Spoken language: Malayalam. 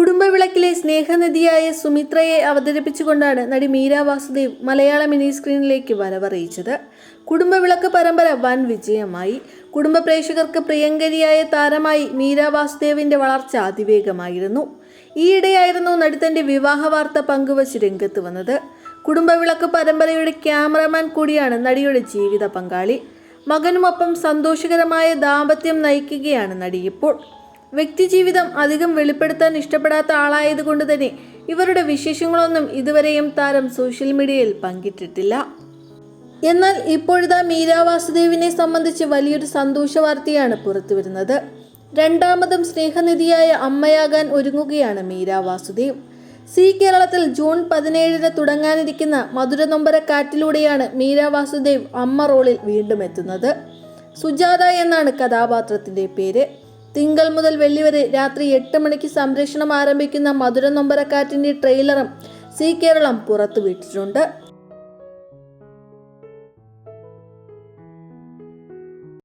കുടുംബവിളക്കിലെ സ്നേഹനദിയായ സുമിത്രയെ അവതരിപ്പിച്ചുകൊണ്ടാണ് നടി മീര വാസുദേവ് മലയാള മിനി സ്ക്രീനിലേക്ക് വരവറിയിച്ചത്. കുടുംബവിളക്ക് പരമ്പര വൻ വിജയമായി. കുടുംബ പ്രേക്ഷകർക്ക് പ്രിയങ്കരിയായ താരമായി മീര വാസുദേവിന്റെ വളർച്ച അതിവേഗമായിരുന്നു. ഈയിടെയായിരുന്നു നടി തന്റെ വിവാഹ വാർത്ത പങ്കുവച്ച് രംഗത്ത് വന്നത്. കുടുംബവിളക്ക് പരമ്പരയുടെ ക്യാമറമാൻ കൂടിയാണ് നടിയുടെ ജീവിത പങ്കാളി. മകനുമൊപ്പം സന്തോഷകരമായ ദാമ്പത്യം നയിക്കുകയാണ് നടി ഇപ്പോൾ. വ്യക്തിജീവിതം അധികം വെളിപ്പെടുത്താൻ ഇഷ്ടപ്പെടാത്ത ആളായതുകൊണ്ട് തന്നെ ഇവരുടെ വിശേഷങ്ങളൊന്നും ഇതുവരെയും താരം സോഷ്യൽ മീഡിയയിൽ പങ്കിട്ടിട്ടില്ല. എന്നാൽ ഇപ്പോഴത്തെ മീര വാസുദേവിനെ സംബന്ധിച്ച് വലിയൊരു സന്തോഷ വാർത്തയാണ് പുറത്തുവരുന്നത്. രണ്ടാമതും സ്നേഹനിധിയായ അമ്മയാകാൻ ഒരുങ്ങുകയാണ് മീര വാസുദേവ്. സി കേരളത്തിൽ ജൂൺ പതിനേഴിന് തുടങ്ങാനിരിക്കുന്ന മധുര നൊമ്പര കാറ്റിലൂടെയാണ് മീര വാസുദേവ് അമ്മ റോളിൽ വീണ്ടും എത്തുന്നത്. സുജാത എന്നാണ് കഥാപാത്രത്തിന്റെ പേര്. തിങ്കൾ മുതൽ വെള്ളി വരെ രാത്രി എട്ട് മണിക്ക് സംരക്ഷണം ആരംഭിക്കുന്ന മധുര നൊമ്പരക്കാറ്റിന്റെ ട്രെയിലറും സി കേരളം പുറത്തുവിട്ടിട്ടുണ്ട്.